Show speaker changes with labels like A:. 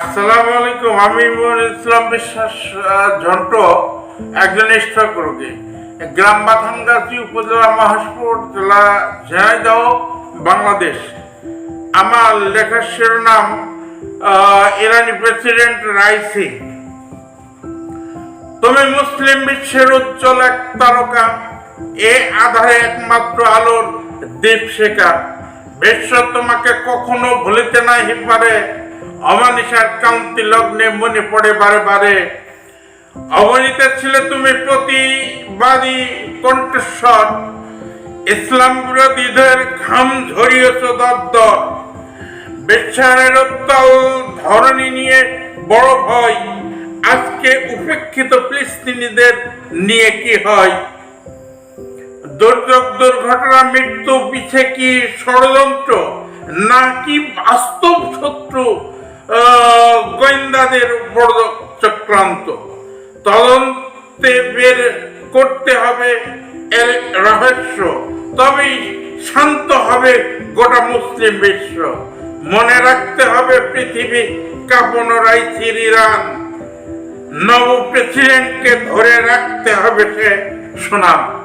A: আসসালামু আলাইকুম, আমি ইসলাম বিশ্বাস ঝন্ট, একজন গ্রাম বাথানগাছি উপজেলা মহাসপুর জেলা বাংলাদেশ। আমার লেখার শিরোনাম ইরানি প্রেসিডেন্ট রাইসি। তুমি মুসলিম বিশ্বের উজ্জ্বল এক তারকা, এ আধারে একমাত্র আলোর দ্বীপ শেখা বিশ্ব তোমাকে কখনো ভুলিতে নাই পারে অমানিসার কান্তি লগ্নে মনে পড়ে বারে বারে। অগণিত ছিলে তুমি প্রতিবাদী কণ্ঠস্বর। ইসলাম বিরোধীদের ঘাম ঝরিয়েছ দরদর বেচারের উত্তাল ধরনী নিয়ে বড় ভয়। আজকে উপেক্ষিত ফিলিস্তিনিদের নিয়ে কি হয়? দুর্যোগ দুর্ঘটনা, মৃত্যু পিছে কি ষড়যন্ত্র? নাকি বাস্তব শত্রু? গোয়েন্দাদের বড় চক্রান্ত। তদন্তে বের করতে হবে এর রহস্য। তবেই শান্ত হবে গোটা মুসলিম বিশ্ব। মনে রাখতে হবে পৃথিবী কাঁপন রাইসির ইরান। নব প্রেসিডেন্টকে ধরে রাখতে হবে সে সুনাম।